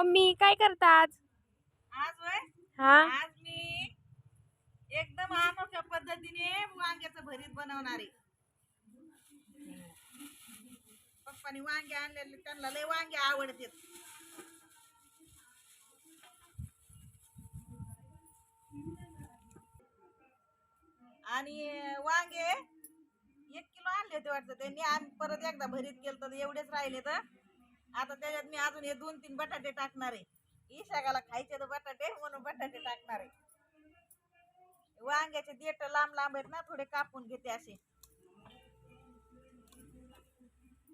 Mummy काय करतात? आज वय हा? आज मी एकदम अनोख्या पद्धतीने वांग्याचं भरीत बनवणार आहे. पप्पानी वांगे आणलेले त्यांना लय वांगे आवडतात. आणि वांगे एक किलो आणले होते वाटतं. त्यांनी आणि परत एकदा भरीत केलं तर एवढेच राहिले तर. आता त्याच्यात मी अजून हे दोन तीन बटाटे टाकणार आहे. इशागाला खायचे तर बटाटे म्हणून बटाटे टाकणार आहे. वांग्याचे देठ लांब लांब आहेत ना थोडे कापून घेते असे.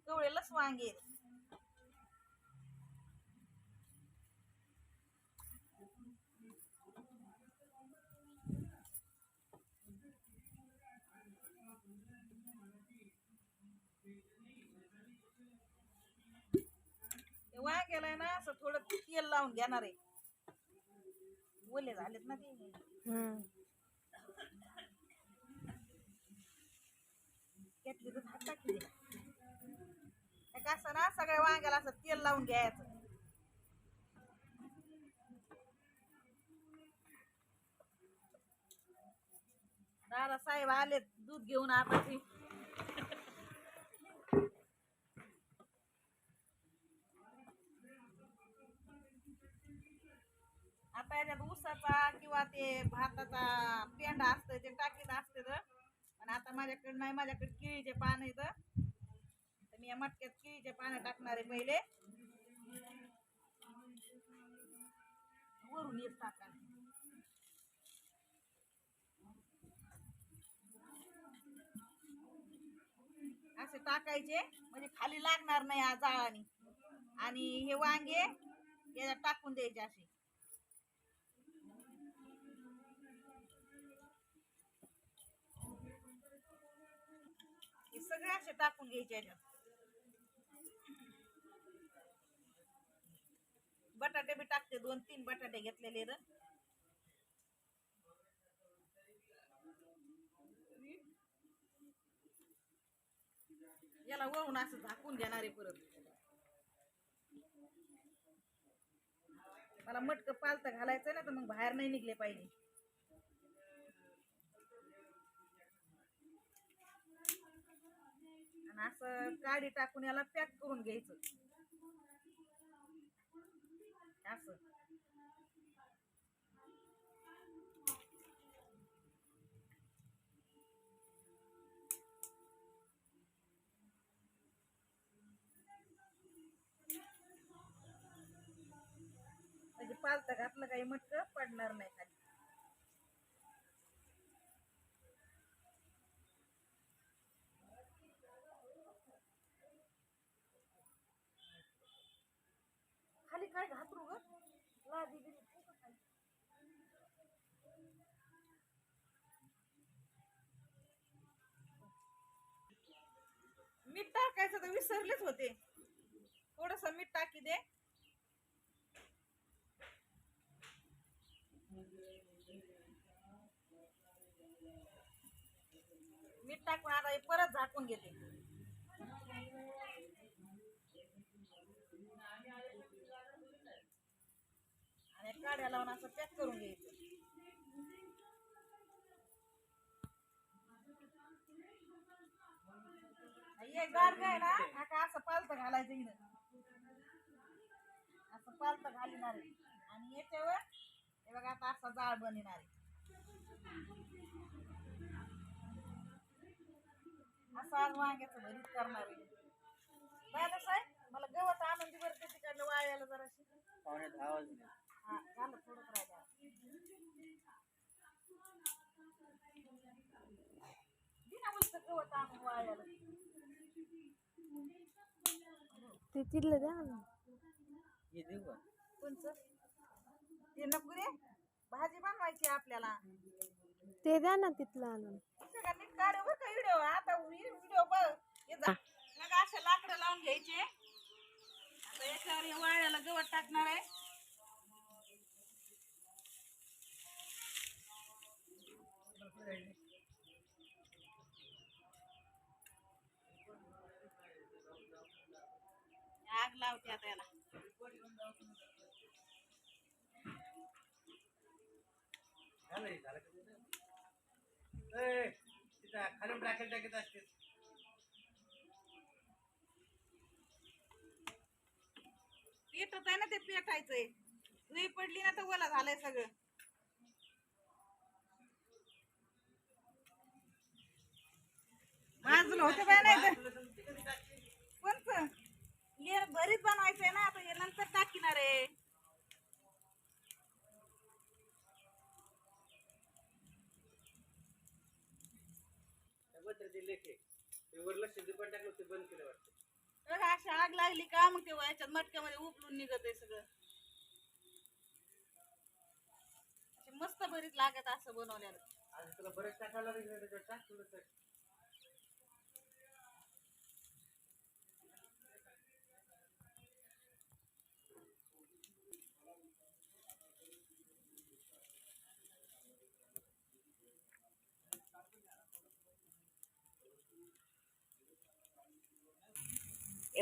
कवळेलच वांगे आहे ना असं थोडं तेल लावून घेणार आहे. ओले झालेत ना ते. घेतली तर हात टाकली असं ना सगळ्या वांग्याला असं तेल लावून घ्यायचं. दादा साहेब आले दूध घेऊन आता आता याच्यात ऊसाचा किंवा ते भाताचा पेंडा असतं ते टाकीत असते तर. पण आता माझ्याकडे नाही माझ्याकडे केळीचे पान आहेत. तर मी या मटक्यात केळीचे पानं टाकणार आहे पहिले. वरून येत टाका असे टाकायचे म्हणजे खाली लागणार नाही आज जाळाने. आणि हे वांगे याला टाकून द्यायचे असे. हे असे टाकून घ्यायचे बटाटे बी टाकते दोन तीन बटाटे घेतलेले र याला वळून असं झाकून घेणार आहे परत. मला मटक पालत घालायचं ना तर मग बाहेर नाही निघले पाहिजे. आणि असं काडी टाकून याला पॅक करून घ्यायचं. असं. म्हणजे पालत घातलं काही मटक पडणार नाही खाली खाली काय घातरू ग? लादी बिदी गं मीठ टाकायचं तर विसरलेच होते. थोडस मीठ टाकी दे. मीठ टाकून आता हे परत झाकून घेते. आणि काड्या लावून असं पॅक करून घ्यायचं. हे गार आहे ना आता असं पालत घालायचं इथं. असं पालत घालणार आहे. आणि याच्यावर हे बघा आता असा जाळ बनणार आहे. असं आज वांग्याचं भरीत करणार आहे. दादा साहेब मला गवत आनंदी बरं त्या तिकडलं वाळ्याला जराशी. पाहुण्यात आवाज नाही. झालं राहिलं. ते तिथलं द्या ना. हे देऊ का? कोणचं? ते नको रे. भाजी बनवायची आपल्याला. ते द्या ना तिथलं आणून. सगळ्यांनी काढू बरं का व्हिडिओ? आता व्हिडिओ बघ. हे जा. मग असे लाकडं लावून घ्यायचे. आता याच्यावर हे वाळ्याला गवत टाकणार आहे. आग लावते आता याला. खालून ब्रॅकेट टाकत असते पेटत आहे ना ते पेटायचंय. वे पडली ना तर ओला झालंय सगळं. बाजूला होते बाय नाही कोणतं लेर भरीत बनवायचंय ना आता हे नंतर टाकीणार आहे. अशी आग लागली का मग ते याच्यात मटक्यामध्ये उपलून निघत आहे सगळं. मस्त भरीत लागत असं बनवल्यानं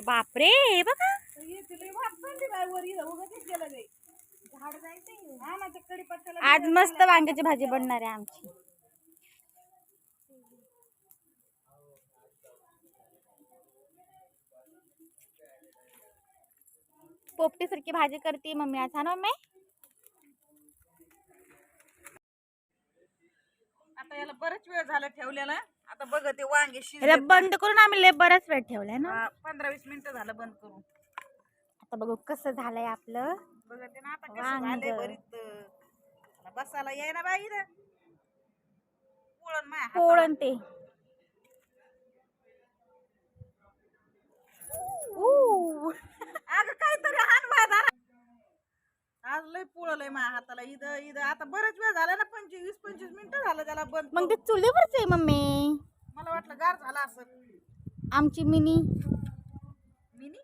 बापरे हे बघा. आज मस्त वांग्याची भाजी बनणार आहे आमची. पोपटी सारखी भाजी करते मम्मी आज हा ना मम्मी? आता याला बरेच वेळ झाला ठेवलेला आता बघ ते वांगे याला शिजले बंद करून आम्ही लय बराच वेळ ठेवलाय ना पंधरा वीस मिनिटं झालं बंद करून आता बघू कसं झालंय आपलं बघते ना आता कसं वांग. झालंय मला बसायला याय ना बाई इथं. पोळण माया. पोळण ते ऊ. अगं काहीतरी हान बाय आज लय पोळलंय माझ्या हाताला. इथं इथं. आता बरेच वेळ झाला ना पंचवीस वीस पंचवीस मिनिटं झालं त्याला बंद मग ते. चुलीवरच आहे मम्मी. मला वाटलं गार झाला असं आमची मिनी. मिनी?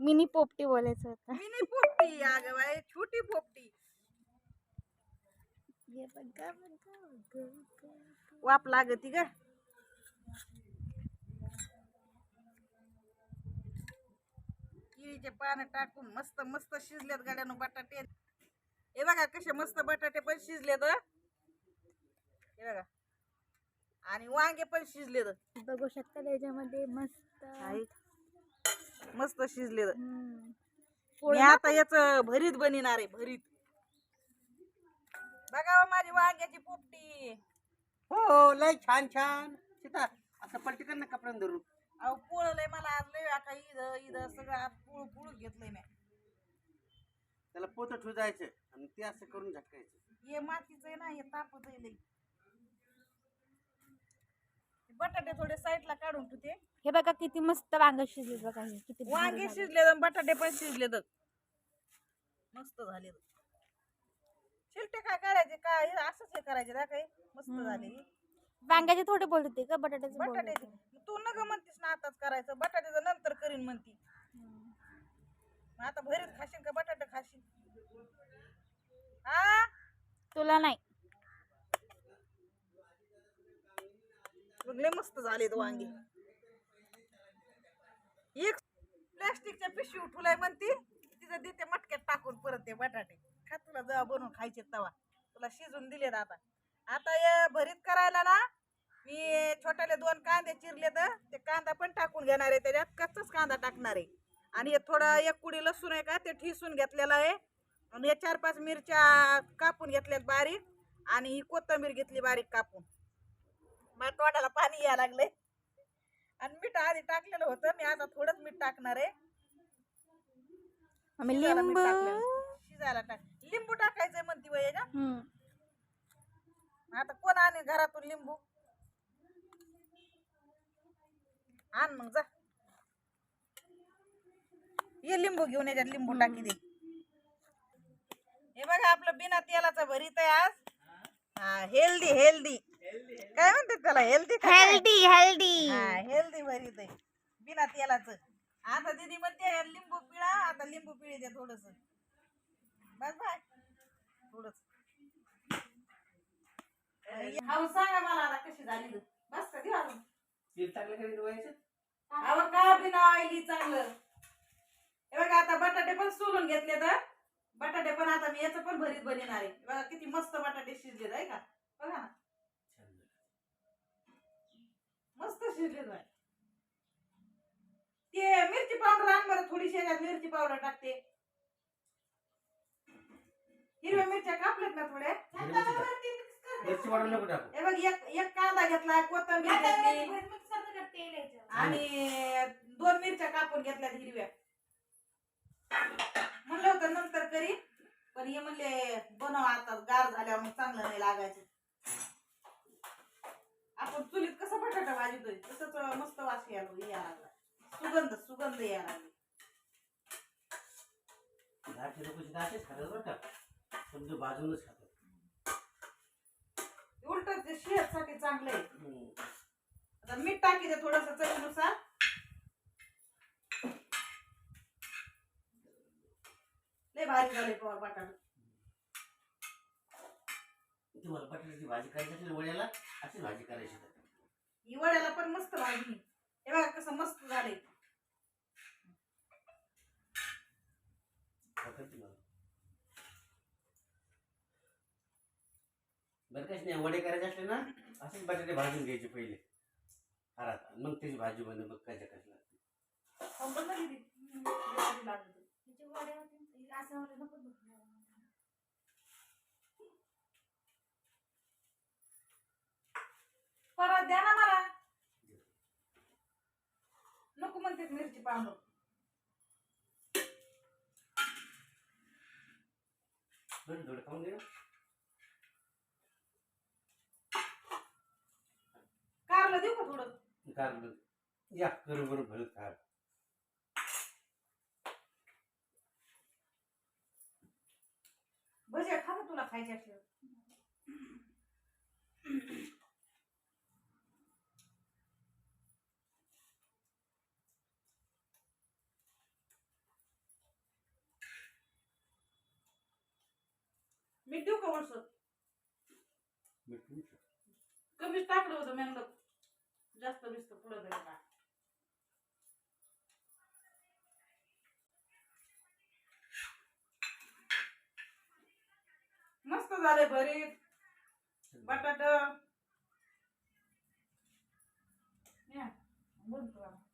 मिनी पोपटी बोलायचं होतं. मिनी पोपटी अगं बाई छोटी पोपटी. वाप लागती ग. केळीचे पानं टाकून मस्त मस्त शिजलेत गाड्यानं बटाटे. हे बघा कसे मस्त बटाटे पण शिजलेत हं. हे बघा. आणि वांगे पण शिजलेत. बघू शकता त्याच्यामध्ये मस्त. आई. मस्त शिजलेत. मी आता याच भरीत बनिणार आहे भरीत. बघा हो माझी वांग्याची पोपटी. हो लय छान छान. सीता असं पलटी कर ना कपड्यानं धरून. अहो पोळलंय मला आज लय आता ईद ईद सगळं आज पोळ पोळ घेतलंय मी त्याला पोत ठुजायचं आणि ते असं करून झटकायचं. हे मातीचं आहे ना हे तापत आहे लय बटाटे थोडे साईडला काढून ठेवते. हे बघा किती मस्त वांग शिजले बघा हे किती भारी वांगे झाले. शिजले तर बटाटे पण शिजले तर मस्त झाले शिलटे काय करायचे काय हे असंच हे करायचे ना काही मस्त झाले वांग्याचे थोडे बोलत होते का? बटाट्याचे बोलत बटाट्याचे. होते. तू न ग म्हणतीस ना आताच करायचं. बटाट्याचं नंतर करीन म्हणती. मग आता भरीत खाशील का बटाटे खाशील हा तुला नाही. लय मस्त झाले वांगे. एक प्लॅस्टिकच्या पिशवी उठवलाय म्हणती तिथं देते मटक्यात टाकून परत ते बटाटे. खा तुला जेव्हा बनवून खायचे तवा तुला शिजून दिलेत आता. आता हे भरीत करायला ना मी छोट्याले दोन कांदे चिरले तर ते कांदा पण टाकून घेणार आहे त्याच्यात कच्चाच कांदा टाकणार आहे. आणि हे थोडा एक कुडी लसूण आहे का ते ठिसून घेतलेलं आहे. आणि हे चार पाच मिरच्या कापून घेतल्यात बारीक आणि ही कोथिंबीर घेतली बारीक कापून. माझ्या तोंडाला पाणी यायला लागलंय. आणि मीठ आधी टाकलेलं होतं मी आता थोडंच मीठ टाकणार आहे. शिजायला मीठ. शिजायला टाक लिंबू टाकायचंय म्हणती वय ना हम्म. आता कोण आणि घरातून लिंबू? आण मग जा. ये लिंबू घेऊन याच्यात लिंबू टाकी दे. हे बघा आपलं बिना तेलाचं भरीत आहे आज. हा हेल्दी हेल्दी. काय म्हणतात त्याला हेल्दी हेल्दी हेल्दी. हा हेल्दी भरीत आहे. बिना तेलाचं. आता दीदी म्हणते लिंबू पिळा आता लिंबू पिळी द्या थोडस. बस बाय. थोडस. सांगा मला आता कशी झाली. बस का दिवा अहो का बिना आईली चांगलं. हे बघा आता बटाटे पण सोलून घेतले तर. बटाटे पण आता मी याचं पण भरीत बनणार आहे. बघा किती मस्त बटाटे शिजलेत आहे का? बघा ना. मस्त शिजलेत आहे ते मिरची पावडर आण बरं थोडीशी याच्यात मिरची पावडर टाकते. हिरव्या मिरच्या कापल्यात ना थोड्या? मिरची वाढवून नको टाकू हे बघ एक एक कांदा घेतला कोथिंबीर घेतली. आणि दोन मिरच्या कापून घेतल्यात हिरव्या. म्हणलं होतं नंतर करी पण हे म्हणले बनव आता गार झाल्यावर मग चांगलं नाही लागायचं. आपण चुलीत कसं बटाटा भाजतोय तसंच मस्त वास यायला यायला लागला. सुगंध सुगंध यायला लागला. दहाचे लोक दहाचेच खातात बरं का? समजा बाजूनच खातात. उलट ते सेहतसाठी चांगलं आहे. हम्म. आता मीठ टाकी दे थोडस चवीनुसार. लय भारी झाले पोहा बटाटा. तुम्हाला बटाट्याची भाजी करायची असेल वड्याला अशी भाजी करायची. ही वड्याला पण मस्त भाजी. हे बघा कसं मस्त झाले बरं काहीच नाही वडे करायचे असले ना असेच बटाटे भाजून घ्यायचे पहिले. हारात. मग त्याची भाजी बनते मग काय कशी लागते हो. परत द्या ना मला. नको म्हणते मिरची पावडर. थोडं थोडं खाऊन घे ना. कारलं देऊ का कारलं या करून करून भरत खा तुला खायच्या मीठ देऊ का मीठ कमीच टाकलं होतं मी म्हणलं जास्त नुसतं पुढं तरी का मस्त झाले भरीत. बटाट. या, बंद